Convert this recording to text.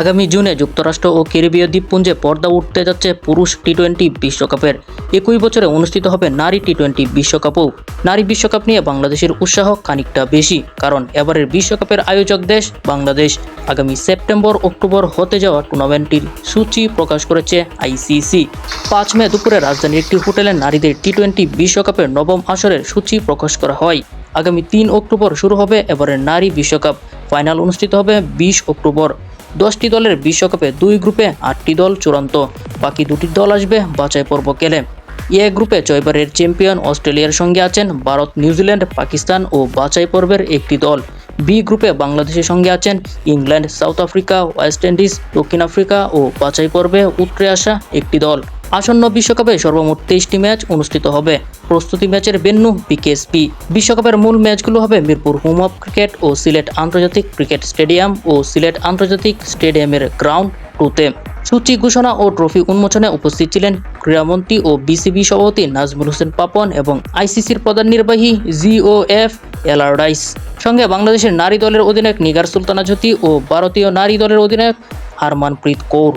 আগামী জুনে যুক্তরাষ্ট্র ও ক্যারিবীয় দ্বীপপুঞ্জে পর্দা উঠতে যাচ্ছে পুরুষ টি টোয়েন্টি বিশ্বকাপের। একই বছরে অনুষ্ঠিত হবে নারী টি টোয়েন্টি বিশ্বকাপও। নারী বিশ্বকাপ নিয়ে বাংলাদেশের উৎসাহ খানিকটা বেশি, কারণ এবারের বিশ্বকাপের আয়োজক দেশ বাংলাদেশ। আগামী সেপ্টেম্বর, অক্টোবর হতে যাওয়া টুর্নামেন্টটির সূচি প্রকাশ করেছে আইসিসি পাঁচ মে দুপুরে রাজধানীর একটি হোটেলে নারীদের টি টোয়েন্টি বিশ্বকাপের নবম আসরের সূচি প্রকাশ করা হয়। আগামী তিন অক্টোবর শুরু হবে এবারের নারী বিশ্বকাপ। ফাইনাল অনুষ্ঠিত হবে বিশ অক্টোবর। দশটি দলের বিশ্বকাপে দুই গ্রুপে আটটি দল চূড়ান্ত। বাকি দুটি দল আসবে বাছাই পর্ব খেলে। এ গ্রুপে জয়বারের চ্যাম্পিয়ন অস্ট্রেলিয়ার সঙ্গে আছেন ভারত, নিউজিল্যান্ড, পাকিস্তান ও বাছাই পর্বের একটি দল। বি গ্রুপে বাংলাদেশের সঙ্গে আছেন England, South Africa, West Indies, দক্ষিণ আফ্রিকা ও বাছাই পর্বে উতরে আসা একটি দল। আসন্ন বিশ্বকাপে সর্বমোট তেইশটি ম্যাচ অনুষ্ঠিত হবে। প্রস্তুতি ম্যাচের ভেন্যু বিকেএসপি। বিশ্বকাপের মূল ম্যাচগুলো হবে মিরপুর হোম অফ ক্রিকেট ও সিলেট আন্তর্জাতিক ক্রিকেট স্টেডিয়াম ও সিলেট আন্তর্জাতিক স্টেডিয়ামের গ্রাউন্ড টুতে। সূচি ঘোষণা ও ট্রফি উন্মোচনে উপস্থিত ছিলেন ক্রীড়ামন্ত্রী ও বিসিবি সভাপতি নাজমুল হোসেন পাপন এবং আইসিসির প্রধান নির্বাহী জিওএফ এলারডাইস সঙ্গে বাংলাদেশের নারী দলের অধিনায়ক নিগার সুলতানা জ্যোতি ও ভারতীয় নারী দলের অধিনায়ক হারমানপ্রীত কৌর।